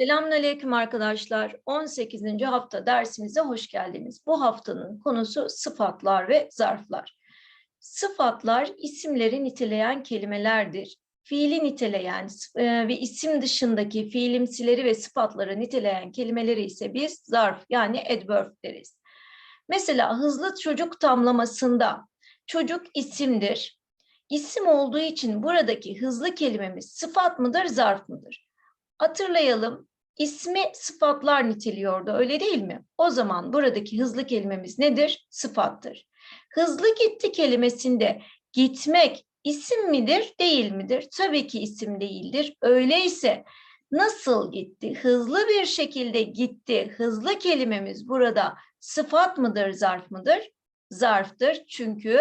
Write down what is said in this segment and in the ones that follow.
Selamünaleyküm arkadaşlar. 18. hafta dersimize hoş geldiniz. Bu haftanın konusu sıfatlar ve zarflar. Sıfatlar isimleri niteleyen kelimelerdir. Fiili niteleyen e, ve isim dışındaki fiilimsileri ve sıfatları niteleyen kelimeleri ise biz zarf yani adverb deriz. Mesela hızlı çocuk tamlamasında çocuk isimdir. İsim olduğu için buradaki hızlı kelimemiz sıfat mıdır, zarf mıdır? Hatırlayalım, ismi sıfatlar niteliyordu, öyle değil mi? O zaman buradaki hızlı kelimemiz nedir? Sıfattır. Hızlı gitti kelimesinde gitmek isim midir, değil midir? Tabii ki isim değildir. Öyleyse nasıl gitti? Hızlı bir şekilde gitti. Hızlı kelimemiz burada sıfat mıdır, zarf mıdır? Zarftır. Çünkü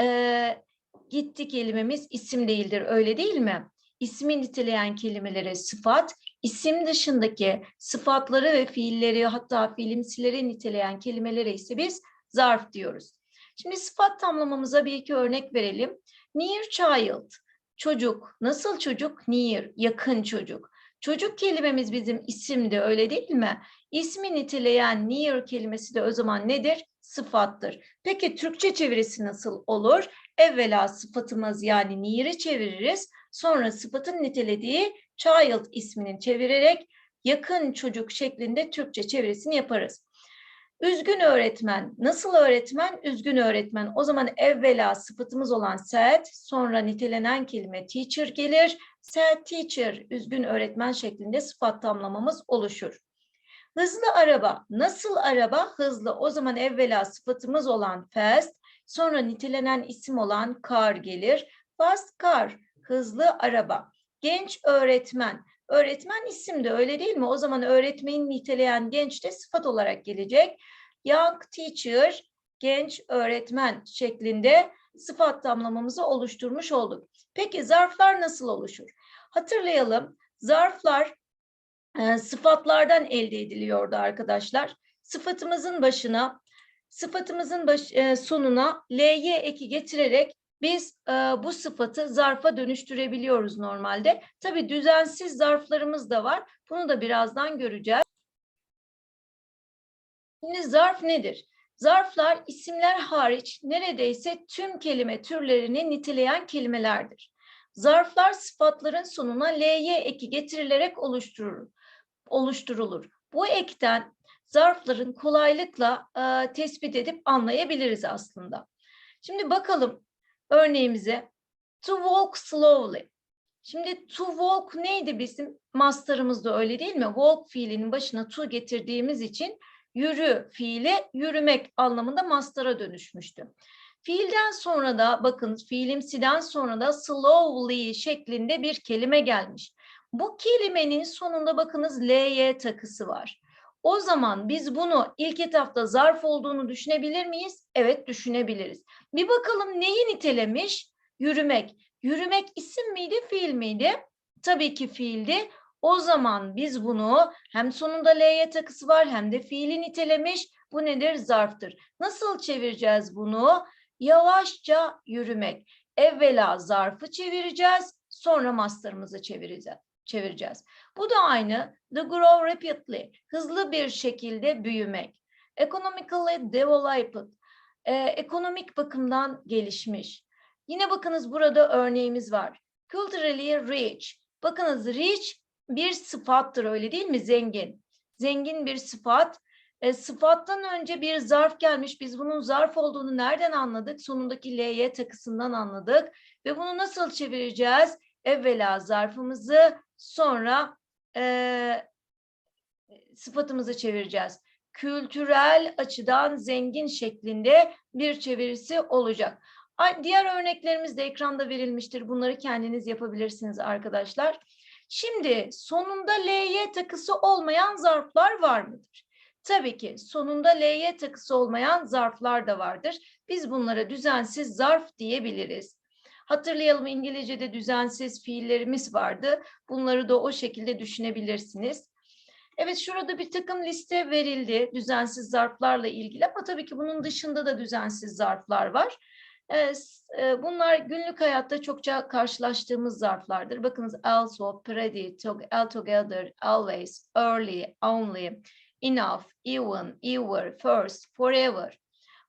e, gitti kelimemiz isim değildir, öyle değil mi? İsmi niteleyen kelimelere sıfat, isim dışındaki sıfatları ve fiilleri hatta fiilimsileri niteleyen kelimelere ise biz zarf diyoruz. Şimdi sıfat tamlamamıza bir iki örnek verelim. Near child, çocuk. Nasıl çocuk? Near, yakın çocuk. Çocuk kelimemiz bizim isimdi öyle değil mi? İsmi niteleyen near kelimesi de o zaman nedir? Sıfattır. Peki Türkçe çevirisi nasıl olur? Evvela sıfatımız yani near'ı çeviririz. Sonra sıfatın nitelediği child ismini çevirerek yakın çocuk şeklinde Türkçe çevirisini yaparız. Üzgün öğretmen. Nasıl öğretmen? Üzgün öğretmen. O zaman evvela sıfatımız olan sad, sonra nitelenen kelime teacher gelir. Sad teacher, üzgün öğretmen şeklinde sıfat tamlamamız oluşur. Hızlı araba. Nasıl araba? Hızlı. O zaman evvela sıfatımız olan fast, sonra nitelenen isim olan car gelir. Fast car, hızlı araba. Genç öğretmen. Öğretmen isim de öyle değil mi? O zaman öğretmeni niteleyen genç de sıfat olarak gelecek. Young teacher, genç öğretmen şeklinde sıfat tamlamamızı oluşturmuş olduk. Peki zarflar nasıl oluşur? Hatırlayalım. Zarflar e, sıfatlardan elde ediliyordu arkadaşlar. Sıfatımızın başına, sıfatımızın baş, e, sonuna ly eki getirerek biz e, bu sıfatı zarfa dönüştürebiliyoruz normalde. Tabii düzensiz zarflarımız da var. Bunu da birazdan göreceğiz. Şimdi zarf nedir? Zarflar isimler hariç neredeyse tüm kelime türlerini niteleyen kelimelerdir. Zarflar sıfatların sonuna ly eki getirilerek oluşturulur. oluşturulur. Bu ekten zarfların kolaylıkla e, tespit edip anlayabiliriz aslında. Şimdi bakalım örneğimize. To walk slowly. Şimdi to walk neydi bizim master'ımızda öyle değil mi? Walk fiilinin başına to getirdiğimiz için yürü fiili yürümek anlamında master'a dönüşmüştü. Fiilden sonra da bakın fiilimsiden sonra da slowly şeklinde bir kelime gelmiş. Bu kelimenin sonunda bakınız ly takısı var. O zaman biz bunu ilk etapta zarf olduğunu düşünebilir miyiz? Evet düşünebiliriz. Bir bakalım neyi nitelemiş? Yürümek. Yürümek isim miydi, fiil miydi? Tabii ki fiildi. O zaman biz bunu hem sonunda L'ye takısı var hem de fiili nitelemiş. Bu nedir? Zarftır. Nasıl çevireceğiz bunu? Yavaşça yürümek. Evvela zarfı çevireceğiz, sonra master'ımızı çevireceğiz. Çevireceğiz. Bu da aynı. The grow rapidly. Hızlı bir şekilde büyümek. Economically developed. Ee, ekonomik bakımdan gelişmiş. Yine bakınız burada örneğimiz var. Culturally rich. Bakınız rich bir sıfattır öyle değil mi? Zengin. Zengin bir sıfat. E, sıfattan önce bir zarf gelmiş. Biz bunun zarf olduğunu nereden anladık? Sonundaki ly takısından anladık. Ve bunu nasıl çevireceğiz? Evvela zarfımızı sonra e, sıfatımızı çevireceğiz. Kültürel açıdan zengin şeklinde bir çevirisi olacak. Diğer örneklerimiz de ekranda verilmiştir. Bunları kendiniz yapabilirsiniz arkadaşlar. Şimdi sonunda ly takısı olmayan zarflar var mıdır? Tabii ki sonunda ly takısı olmayan zarflar da vardır. Biz bunlara düzensiz zarf diyebiliriz. Hatırlayalım İngilizce'de düzensiz fiillerimiz vardı. Bunları da o şekilde düşünebilirsiniz. Evet şurada bir takım liste verildi düzensiz zarflarla ilgili ama tabii ki bunun dışında da düzensiz zarflar var. S- e, bunlar günlük hayatta çokça karşılaştığımız zarflardır. Bakınız also, pretty, to- altogether, always, early, only, enough, even, ever, first, forever,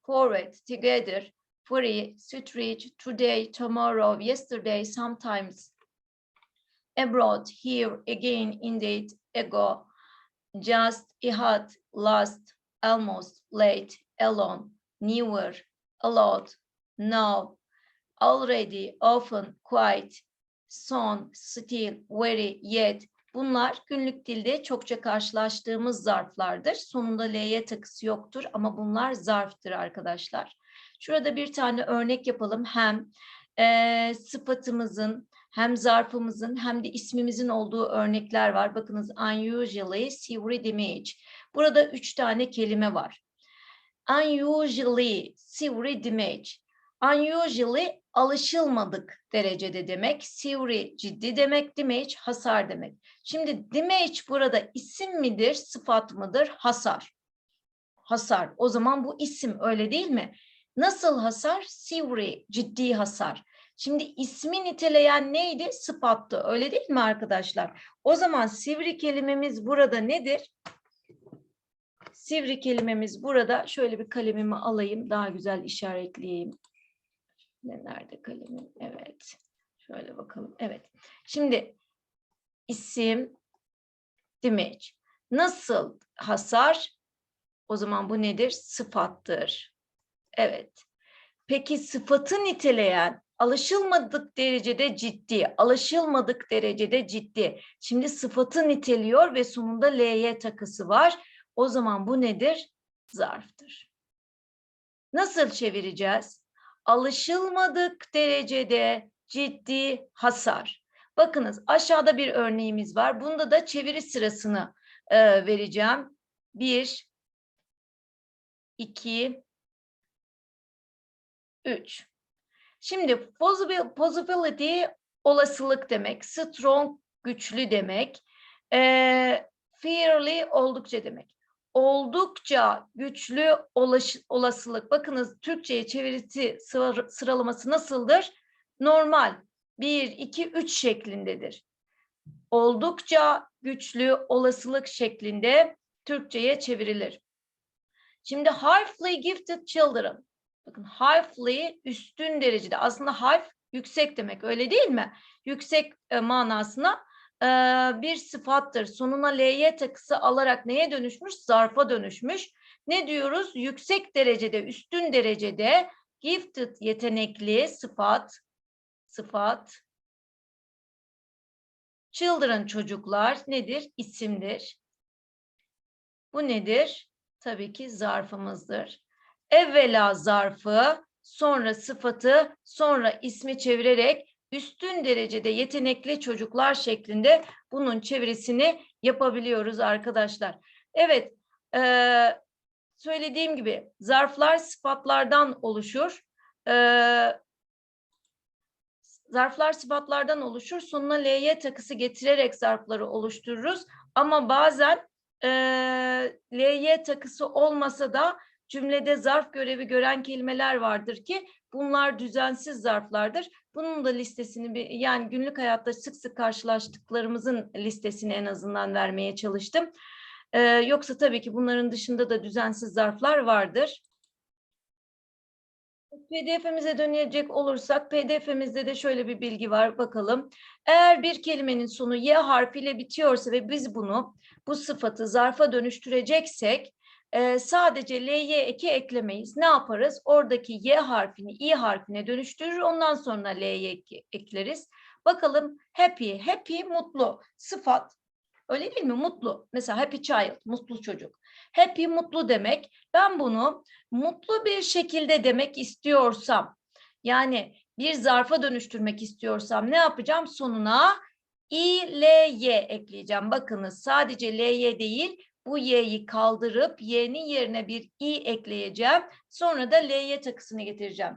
forward, together, free, stretch, today, tomorrow, yesterday, sometimes, abroad, here, again, indeed, ago, just, ihad, last, almost, late, alone, newer, a lot, now, already, often, quite, soon, still, very, yet. Bunlar günlük dilde çokça karşılaştığımız zarflardır. Sonunda L'ye takısı yoktur ama bunlar zarftır arkadaşlar. Şurada bir tane örnek yapalım. Hem eee, sıfatımızın hem zarfımızın hem de ismimizin olduğu örnekler var. Bakınız unusually, savory damage. Burada üç tane kelime var. Unusually, savory damage. Unusually, alışılmadık derecede demek. Savory, ciddi demek. Damage, hasar demek. Şimdi damage burada isim midir, sıfat mıdır? Hasar. Hasar. O zaman bu isim öyle değil mi? Nasıl hasar? Savory, ciddi hasar. Şimdi ismi niteleyen neydi? Sıfattı. Öyle değil mi arkadaşlar? O zaman sivri kelimemiz burada nedir? Sivri kelimemiz burada. Şöyle bir kalemimi alayım. Daha güzel işaretleyeyim. Ne- Nerede kalemim? Evet. Şöyle bakalım. Evet. Şimdi isim, damage. Nasıl hasar? O zaman bu nedir? Sıfattır. Evet. Peki sıfatı niteleyen alışılmadık derecede ciddi, alışılmadık derecede ciddi. Şimdi sıfatı niteliyor ve sonunda L'ye takısı var. O zaman bu nedir? Zarftır. Nasıl çevireceğiz? Alışılmadık derecede ciddi hasar. Bakınız aşağıda bir örneğimiz var. Bunda da çeviri sırasını e, vereceğim. Bir, iki, üç. Şimdi possibil- possibility olasılık demek, strong güçlü demek, eee fairly oldukça demek. Oldukça güçlü olaş- olasılık. Bakınız Türkçe'ye çevirisi sıra- sıralaması nasıldır? Normal. 1, 2, 3 şeklindedir. Oldukça güçlü olasılık şeklinde Türkçe'ye çevrilir. Şimdi harfly gifted children. Bakın harfly üstün derecede. Aslında harf yüksek demek öyle değil mi? Yüksek e, manasına e, bir sıfattır. Sonuna ly takısı alarak neye dönüşmüş? Zarfa dönüşmüş. Ne diyoruz? Yüksek derecede, üstün derecede gifted yetenekli sıfat, sıfat. Children çocuklar nedir? İsimdir. Bu nedir? Tabii ki zarfımızdır evvela zarfı, sonra sıfatı, sonra ismi çevirerek üstün derecede yetenekli çocuklar şeklinde bunun çevirisini yapabiliyoruz arkadaşlar. Evet, eee, söylediğim gibi zarflar sıfatlardan oluşur. Eee, zarflar sıfatlardan oluşur. Sonuna ly takısı getirerek zarfları oluştururuz. Ama bazen eee ly takısı olmasa da cümlede zarf görevi gören kelimeler vardır ki bunlar düzensiz zarflardır. Bunun da listesini bir yani günlük hayatta sık sık karşılaştıklarımızın listesini en azından vermeye çalıştım. Ee, yoksa tabii ki bunların dışında da düzensiz zarflar vardır. PDF'imize dönecek olursak PDF'imizde de şöyle bir bilgi var bakalım. Eğer bir kelimenin sonu y harfiyle bitiyorsa ve biz bunu bu sıfatı zarfa dönüştüreceksek e, sadece ly eki eklemeyiz. Ne yaparız? Oradaki y harfini i harfine dönüştürür. Ondan sonra ly ekleriz. Bakalım happy, happy mutlu sıfat. Öyle değil mi? Mutlu. Mesela happy child, mutlu çocuk. Happy mutlu demek. Ben bunu mutlu bir şekilde demek istiyorsam, yani bir zarfa dönüştürmek istiyorsam ne yapacağım? Sonuna i, l, y ekleyeceğim. Bakınız sadece l, y değil, bu y'yi kaldırıp y'nin yerine bir i ekleyeceğim. Sonra da l'ye takısını getireceğim.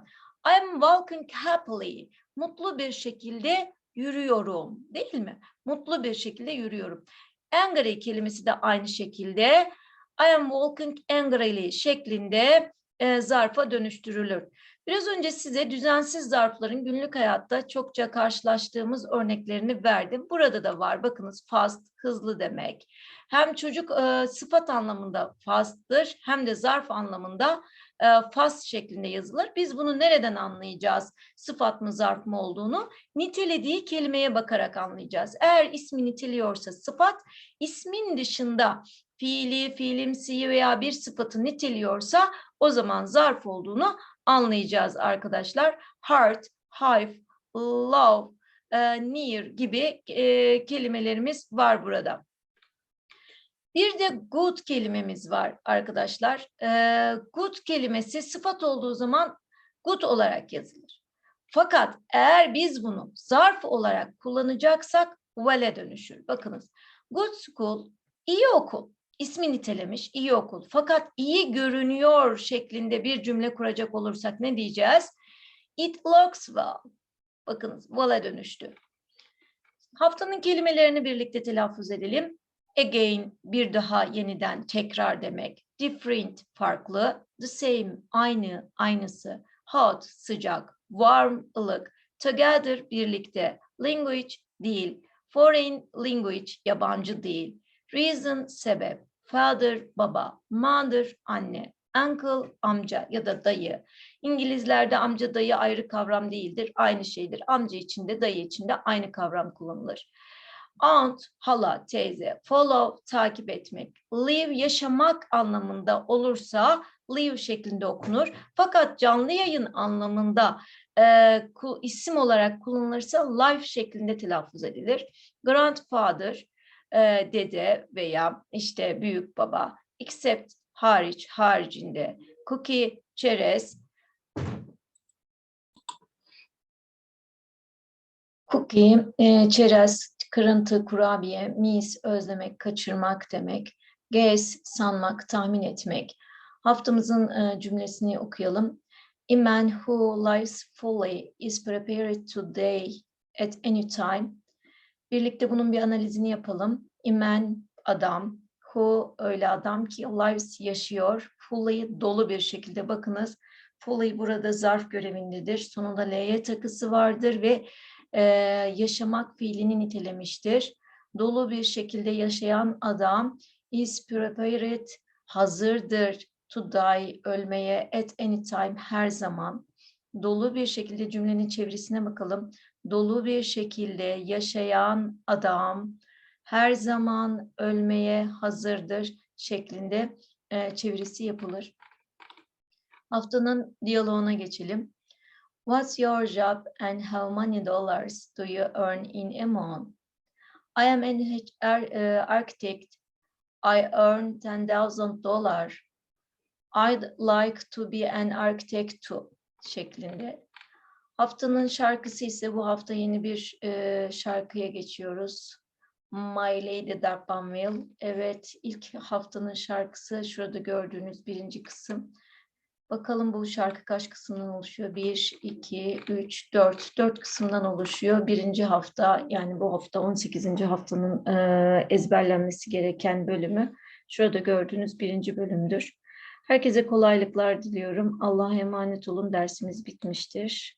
I'm walking happily. Mutlu bir şekilde yürüyorum. Değil mi? Mutlu bir şekilde yürüyorum. Angry kelimesi de aynı şekilde I am walking angrily şeklinde e, zarfa dönüştürülür. Biraz önce size düzensiz zarfların günlük hayatta çokça karşılaştığımız örneklerini verdim. Burada da var. Bakınız fast, hızlı demek. Hem çocuk e, sıfat anlamında fast'tır hem de zarf anlamında e, fast şeklinde yazılır. Biz bunu nereden anlayacağız? Sıfat mı zarf mı olduğunu? Nitelediği kelimeye bakarak anlayacağız. Eğer ismi niteliyorsa sıfat, ismin dışında fiili, fiilimsiyi veya bir sıfatı niteliyorsa o zaman zarf olduğunu anlayacağız arkadaşlar. Heart, hive, love, e, near gibi e, kelimelerimiz var burada. Bir de good kelimemiz var arkadaşlar. E, good kelimesi sıfat olduğu zaman good olarak yazılır. Fakat eğer biz bunu zarf olarak kullanacaksak well'e dönüşür. Bakınız good school iyi okul ismi nitelemiş iyi okul fakat iyi görünüyor şeklinde bir cümle kuracak olursak ne diyeceğiz? It looks well. Bakınız well'e dönüştü. Haftanın kelimelerini birlikte telaffuz edelim. Again bir daha yeniden tekrar demek. Different farklı. The same aynı aynısı. Hot sıcak. Warm ılık. Together birlikte. Language değil. Foreign language yabancı değil. Reason sebep. Father baba. Mother anne. Uncle amca ya da dayı. İngilizlerde amca dayı ayrı kavram değildir. Aynı şeydir. Amca içinde dayı içinde aynı kavram kullanılır. Aunt, hala, teyze, follow, takip etmek. Live, yaşamak anlamında olursa live şeklinde okunur. Fakat canlı yayın anlamında e, isim olarak kullanılırsa life şeklinde telaffuz edilir. Grandfather, e, dede veya işte büyük baba. Except, hariç, haricinde. Cookie, çerez. Cookie, e, çerez, kırıntı, kurabiye, mis, özlemek, kaçırmak demek. Guess, sanmak, tahmin etmek. Haftamızın e, cümlesini okuyalım. A man who lives fully is prepared today at any time. Birlikte bunun bir analizini yapalım. A man, adam, who öyle adam ki lives yaşıyor, fully dolu bir şekilde bakınız. Fully burada zarf görevindedir. Sonunda L'ye takısı vardır ve e, yaşamak fiilini nitelemiştir. Dolu bir şekilde yaşayan adam is prepared, hazırdır to die, ölmeye at any time, her zaman. Dolu bir şekilde cümlenin çevirisine bakalım. Dolu bir şekilde yaşayan adam her zaman ölmeye hazırdır şeklinde e, çevirisi yapılır. Haftanın diyaloğuna geçelim. What's your job and how many dollars do you earn in a month? I am an uh, architect. I earn $10,000 dollars. I'd like to be an architect too şeklinde. Haftanın şarkısı ise bu hafta yeni bir e, şarkıya geçiyoruz. My Lady Darpanville. Evet ilk haftanın şarkısı şurada gördüğünüz birinci kısım. Bakalım bu şarkı kaç kısımdan oluşuyor? 1, 2, 3, 4. 4 kısımdan oluşuyor. Birinci hafta yani bu hafta 18. haftanın e, ezberlenmesi gereken bölümü. Şurada gördüğünüz birinci bölümdür. Herkese kolaylıklar diliyorum. Allah'a emanet olun. Dersimiz bitmiştir.